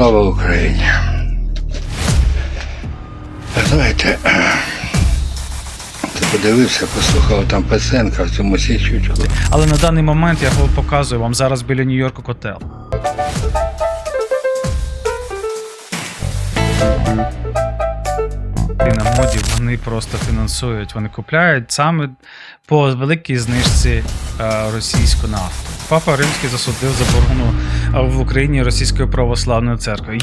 Слава Україні. Знаєте, ти подивився, послухав там Песенка в цьому січучку. Але на даний момент я показую вам зараз біля Нью-Йорку котел. На моді вони просто фінансують, вони купляють саме по великій знижці е, російську нафту. Папа Римський засудив заборону е, в Україні Російської православної церкви.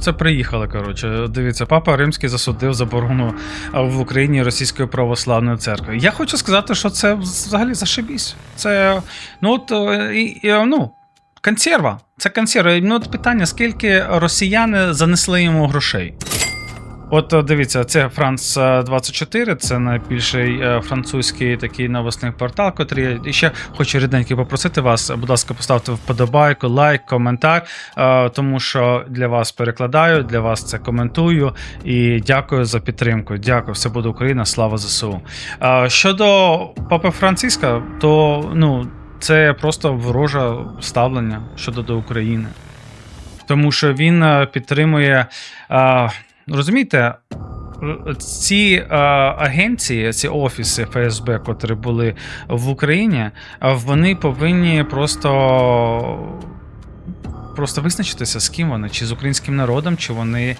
Це приїхали, коротше. Дивіться, папа Римський засудив заборону е, в Україні Російської православної церкви. Я хочу сказати, що це взагалі зашибісь. Це ну от і, і, ну. Консерва. Це консерва. Ну, от питання, скільки росіяни занесли йому грошей? От е, дивіться, це Франц 24, це найбільший е, французький такий новосний портал, котрий і ще хочу рідненько попросити вас, будь ласка, поставте вподобайку, лайк, коментар, е, тому що для вас перекладаю, для вас це коментую і дякую за підтримку. Дякую, все буде Україна, слава ЗСУ. Е, Щодо Папи Франциска, то ну, це просто вороже ставлення щодо до України. Тому що він е, підтримує. Е, Розумієте, ці е, агенції, ці офіси ФСБ, котрі були в Україні, е, вони повинні просто. Просто визначитися, з ким вони, чи з українським народом, чи вони,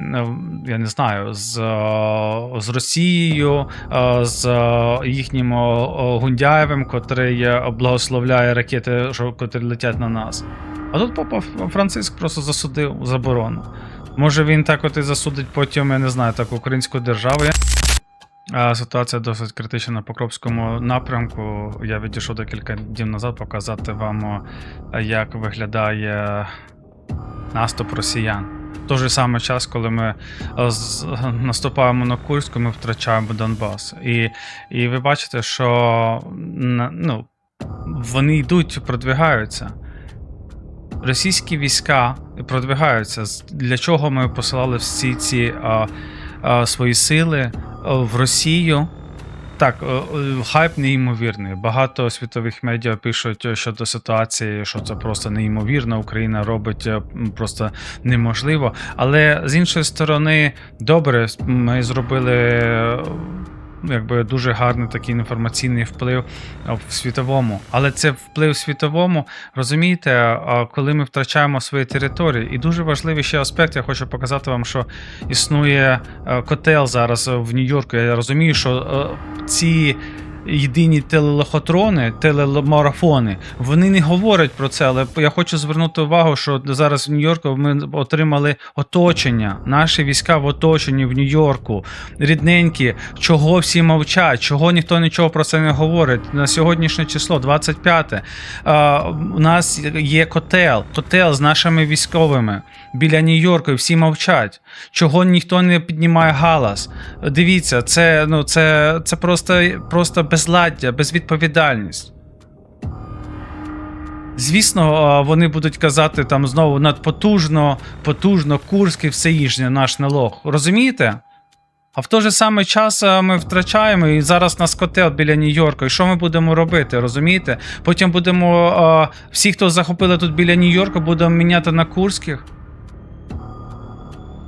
е, я не знаю, з, е, з Росією, з їхнім Гундяєвим, котрий благословляє ракети, котрі летять на нас. А тут Папа Франциск просто засудив заборону. Може він так от і засудить потім, я не знаю, так українську державу. Ситуація досить критична на Покровському напрямку. Я відійшов декілька днів назад показати вам, як виглядає наступ росіян. В той же самий час, коли ми е, наступаємо на Курську, ми втрачаємо Донбас. І, і ви бачите, що ну, вони йдуть, продвигаються російські війська продвигаються. Для чого ми посилали всі ці а, а, свої сили в Росію? Так, е, е, хайп неймовірний. Багато світових медіа пишуть щодо ситуації, що це просто неймовірно. Україна робить е, просто неможливо. Але з іншої сторони, добре, ми зробили. Якби дуже гарний такий інформаційний вплив в світовому, але це вплив світовому Розумієте, коли ми втрачаємо свої території, і дуже важливий ще аспект, я хочу показати вам, що існує е, котел зараз в Нью-Йорку. Я розумію, що е, ці єдині телелохотрони, телемарафони, вони не говорять про це, але я хочу звернути увагу, що зараз в Нью-Йорку ми отримали оточення. Наші війська в оточенні в Нью-Йорку, рідненькі, чого всі мовчать, чого ніхто нічого про це не говорить. На сьогоднішнє число, 25 а, у нас є котел, котел з нашими військовими біля Нью-Йорку, і всі мовчать. Чого ніхто не піднімає галас? Дивіться, це, ну, це, це просто, просто безладдя, безвідповідальність. Звісно, вони будуть казати там знову надпотужно, потужно, Курськ і все їжнє, наш налог. Розумієте? А в той же самий час ми втрачаємо, і зараз нас котел біля Нью-Йорка. І що ми будемо робити? Розумієте? Потім будемо всі, хто захопили тут біля Нью-Йорка, будемо міняти на курських.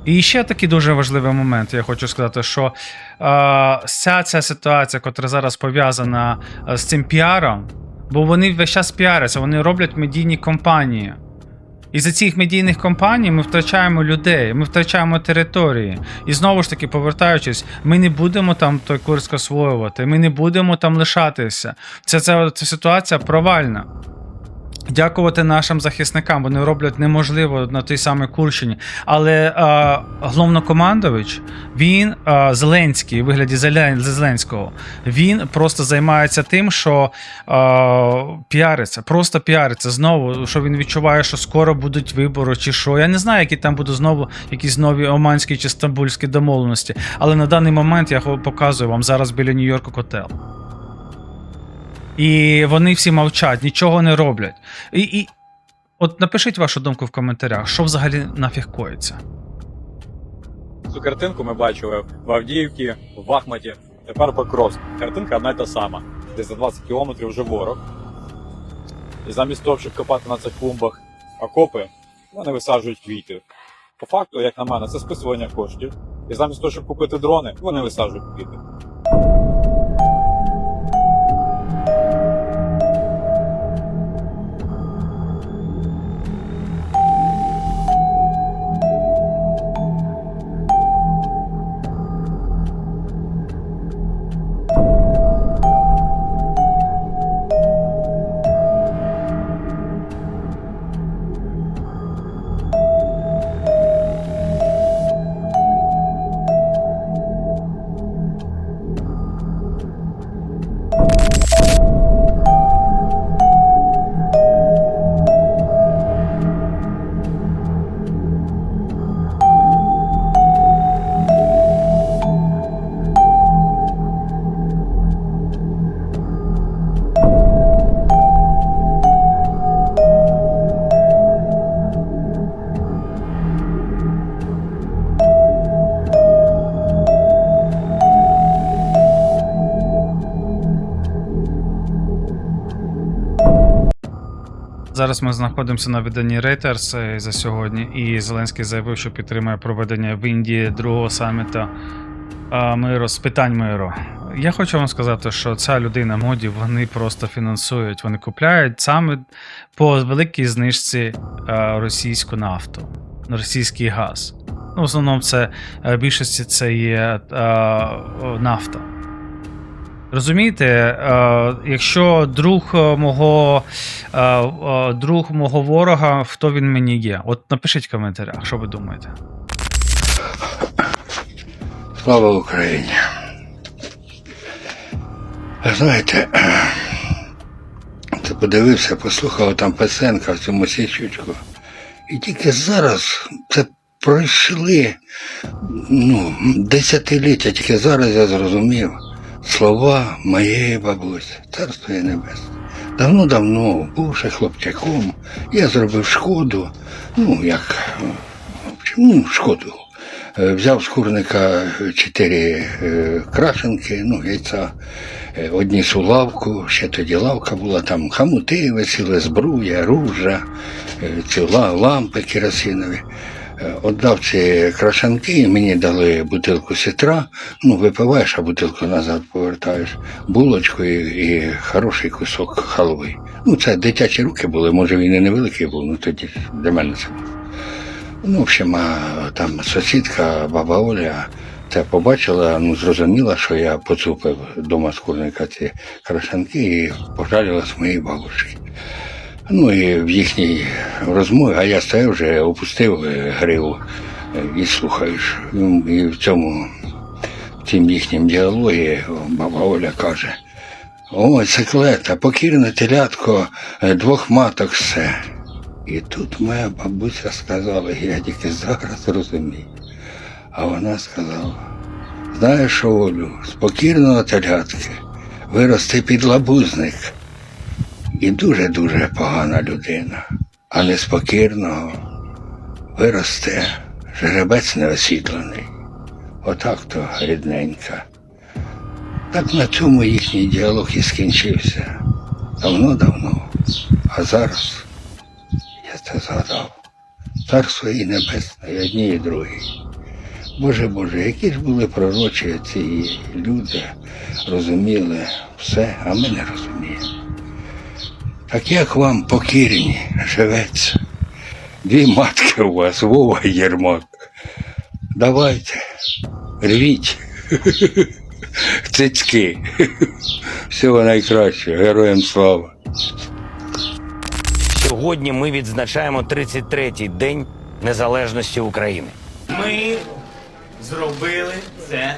І ще такий дуже важливий момент, я хочу сказати, що е, вся ця ситуація, яка зараз пов'язана е, з цим піаром, бо вони весь час піаряться, вони роблять медійні компанії. І за цих медійних компаній ми втрачаємо людей, ми втрачаємо території. І знову ж таки, повертаючись, ми не будемо там той курс освоювати, ми не будемо там лишатися. Це, це, це ситуація провальна. Дякувати нашим захисникам. Вони роблять неможливо на той самій Курщині. Але е, головнокомандович, він е, Зеленський, у вигляді Зеленського, він просто займається тим, що е, піариться, просто піариться. Знову, що він відчуває, що скоро будуть вибори, чи що. Я не знаю, які там будуть знову якісь нові оманські чи стамбульські домовленості. Але на даний момент я показую вам зараз біля Нью-Йорку котел. І вони всі мовчать, нічого не роблять. І, і от напишіть вашу думку в коментарях, що взагалі нафіг коїться. Цю картинку ми бачили в Авдіївці, в Бахматі, тепер Покровськ. Картинка одна й та сама. Десь за 20 кілометрів вже ворог. І замість того, щоб копати на цих клумбах окопи, вони висаджують квіти. По факту, як на мене, це списування коштів. І замість того, щоб купити дрони, вони висаджують квіти. Зараз ми знаходимося на виданні Reuters е, за сьогодні, і Зеленський заявив, що підтримує проведення в Індії другого саміту миру з питань миру. Я хочу вам сказати, що ця людина моді вони просто фінансують, вони купляють саме по великій знижці російську нафту, російський газ. Ну, в основному це е, більшості це є нафта. Розумієте, е, якщо друг е, мого е, е, друг мого ворога, хто він мені є? От напишіть в коментарях, що ви думаєте. Слава Україні. Знаєте, ти подивився, послухав там Песенка в цьому січучку. І тільки зараз це пройшли ну, десятиліття, тільки зараз я зрозумів слова моєї бабусі, царство їй небесне. Давно-давно, бувши хлопчаком, я зробив шкоду, ну, як, ну, шкоду. Е, Взяв з курника чотири е, крашенки, ну, яйця, е, одніс у лавку, ще тоді лавка була, там хамути висіли, збруя, ружа, е, ці ла- лампи керосинові. Отдав ці крашанки, мені дали бутилку сітра, ну, випиваєш, а бутилку назад повертаєш, булочку і, і хороший кусок халви. Ну, це дитячі руки були, може він і невеликий був, ну тоді для мене це був. Ну, в общем, а, там сусідка, баба Оля, це побачила, ну зрозуміла, що я поцупив дома з курника ці крашанки і пожалілась моїй бабушці. Ну і в їхній розмові, а я стояв вже опустив е, гриву е, і слухаєш. Ну, І в цьому в цім їхнім діалогі баба Оля каже: Ой, циклета, покірне телятко е, двох маток все. І тут моя бабуся сказала, я тільки зараз розумію. А вона сказала: знаєш, Олю, з покірного телятки виросте підлабузник. І дуже-дуже погана людина, а не з покірного виросте жеребець неосвітлений. Отак то рідненька. Так на цьому їхній діалог і скінчився. Давно-давно. А зараз я це згадав. Царство і небесне, і одні, і другі. Боже Боже, які ж були пророчі ці люди, розуміли все, а ми не розуміємо. Так як вам покірні живеться? Дві матки у вас, Вова і Єрмак. Давайте, рвіть. Цицьки. Всього найкращого, героям слава. Сьогодні ми відзначаємо 33-й день незалежності України. Ми зробили це